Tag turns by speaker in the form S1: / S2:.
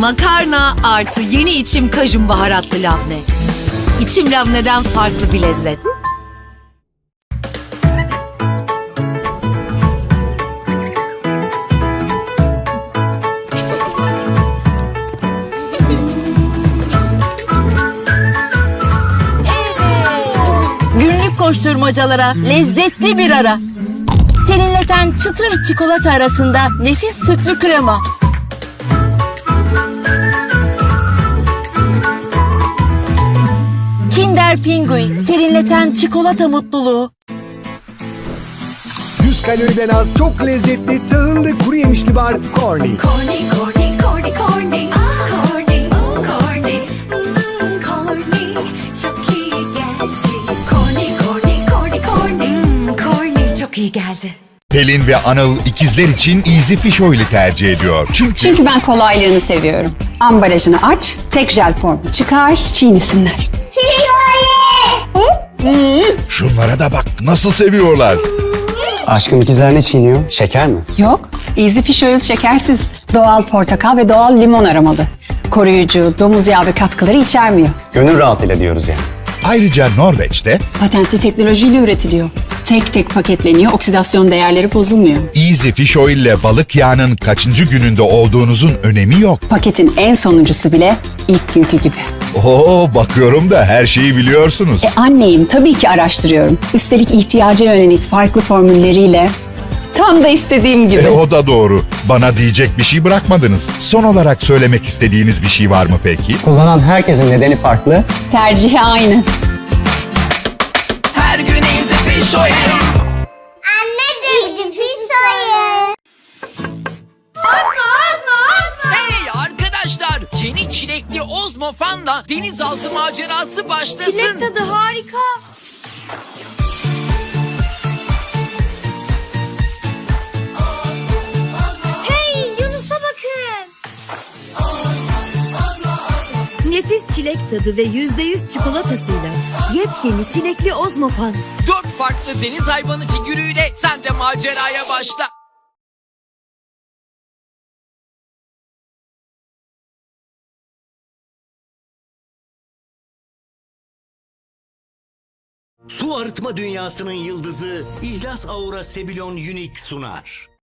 S1: Makarna artı yeni içim kajun baharatlı labne. İçim labneden farklı bir lezzet.
S2: Günlük koşturmacalara lezzetli bir ara. Serinleten çıtır çikolata arasında nefis sütlü krema. Kinder Pingui serinleten çikolata mutluluğu.
S3: 100 kaloriden az çok lezzetli tahıllı kuru yemişli bar Corny.
S4: Corny, corny, corny, corny. Ah, corny, corny. Mm, corny. Çok iyi geldi. Corny, corny, corny, corny. Mm, corny. Çok iyi geldi.
S5: Pelin ve Anıl ikizler için Easy Fish Oil'i tercih ediyor. Çünkü
S6: Çünkü ben kolaylığını seviyorum. Ambalajını aç, tek jel formu çıkar, çiğnesinler.
S5: şunlara da bak nasıl seviyorlar.
S7: Aşkım ikizler ne çiğniyor? Şeker mi?
S6: Yok, Easy Fish Oil şekersiz. Doğal portakal ve doğal limon aromalı. Koruyucu, domuz yağı ve katkıları içermiyor.
S7: Gönül rahatlığıyla diyoruz yani.
S5: Ayrıca Norveç'te
S6: Patentli teknolojiyle üretiliyor. Tek tek paketleniyor, oksidasyon değerleri bozulmuyor.
S5: Easy Fish Oil ile balık yağının kaçıncı gününde olduğunuzun önemi yok.
S6: Paketin en sonuncusu bile ilk günkü gibi.
S5: Oo bakıyorum da her şeyi biliyorsunuz.
S6: E anneyim, tabii ki araştırıyorum. Üstelik ihtiyaca yönelik farklı formülleriyle tam da istediğim gibi.
S5: E o da doğru. Bana diyecek bir şey bırakmadınız. Son olarak söylemek istediğiniz bir şey var mı peki?
S7: Kullanan herkesin nedeni farklı.
S6: Tercihi aynı.
S8: Fish Oil.
S9: Anneciğim pis ayı.
S8: Hey arkadaşlar! Yeni çilekli Ozmo Fan'la denizaltı macerası başlasın.
S4: Çilek tadı harika.
S1: Çilek tadı ve %100 çikolatasıyla yepyeni çilekli Ozmopan.
S8: Dört farklı deniz hayvanı figürüyle sen de maceraya başla.
S10: Su arıtma dünyasının yıldızı İhlas Aura Sebilon Unique sunar.